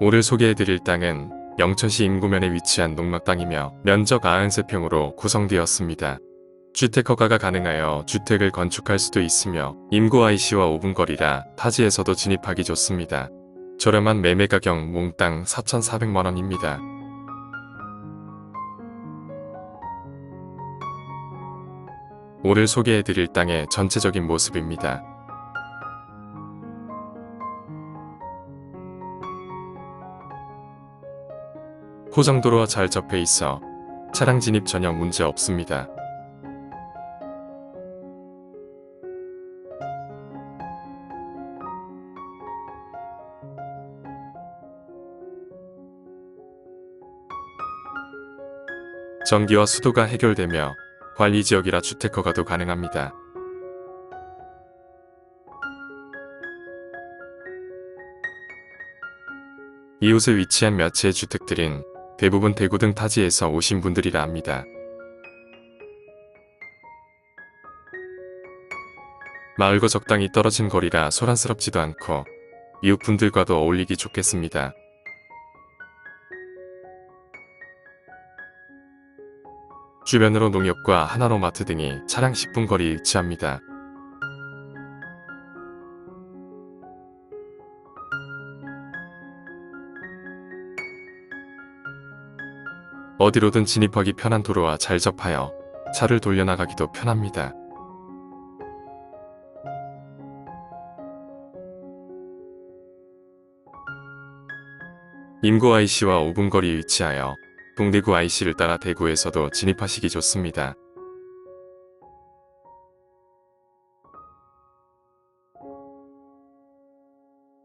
오늘 소개해드릴 땅은 영천시 인구면에 위치한 농막 땅이며 면적 93평으로 구성되었습니다. 주택 허가가 가능하여 주택을 건축할 수도 있으며 임구 IC와 5분 거리라 타지에서도 진입하기 좋습니다. 저렴한 매매 가격 몽땅 4,400만원입니다. 오늘 소개해드릴 땅의 전체적인 모습입니다. 포장도로와 잘 접해 있어 차량 진입 전혀 문제 없습니다. 전기와 수도가 해결되며 관리 지역이라 주택 허가도 가능합니다. 이웃에 위치한 몇 채의 주택들은 대부분 대구 등 타지에서 오신 분들이라 합니다. 마을과 적당히 떨어진 거리라 소란스럽지도 않고 이웃분들과도 어울리기 좋겠습니다. 주변으로 농협과 하나로마트 등이 차량 10분 거리에 위치합니다. 어디로든 진입하기 편한 도로와 잘 접하여 차를 돌려나가기도 편합니다. 임구 IC와 5분 거리에 위치하여 동대구 IC를 따라 대구에서도 진입하시기 좋습니다.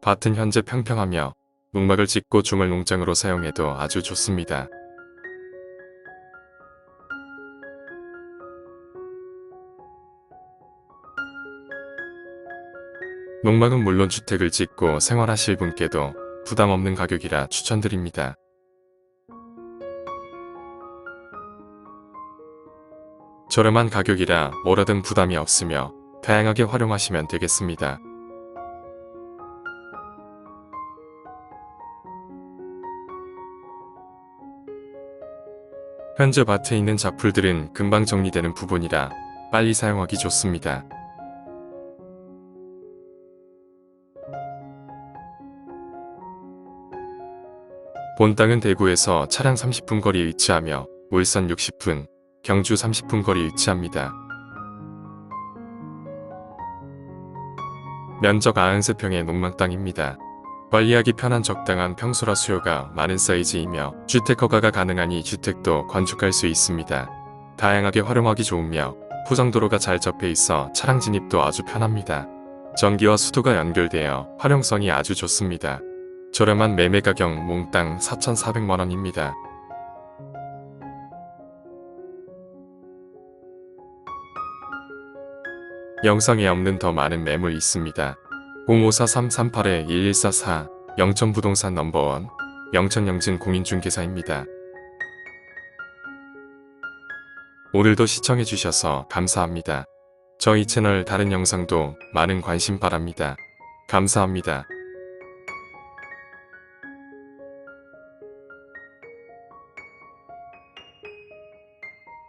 밭은 현재 평평하며 농막을 짓고 중을 농장으로 사용해도 아주 좋습니다. 농막은 물론 주택을 짓고 생활하실 분께도 부담 없는 가격이라 추천드립니다. 저렴한 가격이라 뭐라든 부담이 없으며 다양하게 활용하시면 되겠습니다. 현재 밭에 있는 작풀들은 금방 정리되는 부분이라 빨리 사용하기 좋습니다. 본 땅은 대구에서 차량 30분 거리에 위치하며 울산 60분, 경주 30분 거리에 위치합니다. 면적 93평의 농막 땅입니다. 관리하기 편한 적당한 평소라 수요가 많은 사이즈이며 주택 허가가 가능하니 주택도 건축할 수 있습니다. 다양하게 활용하기 좋으며 포장도로가 잘 접해 있어 차량 진입도 아주 편합니다. 전기와 수도가 연결되어 활용성이 아주 좋습니다. 저렴한 매매 가격 몽땅 4,400만원입니다. 영상에 없는 더 많은 매물 있습니다. 054-338-1144 영천부동산 넘버원 영천영진 공인중개사입니다. 오늘도 시청해주셔서 감사합니다. 저희 채널 다른 영상도 많은 관심 바랍니다. 감사합니다.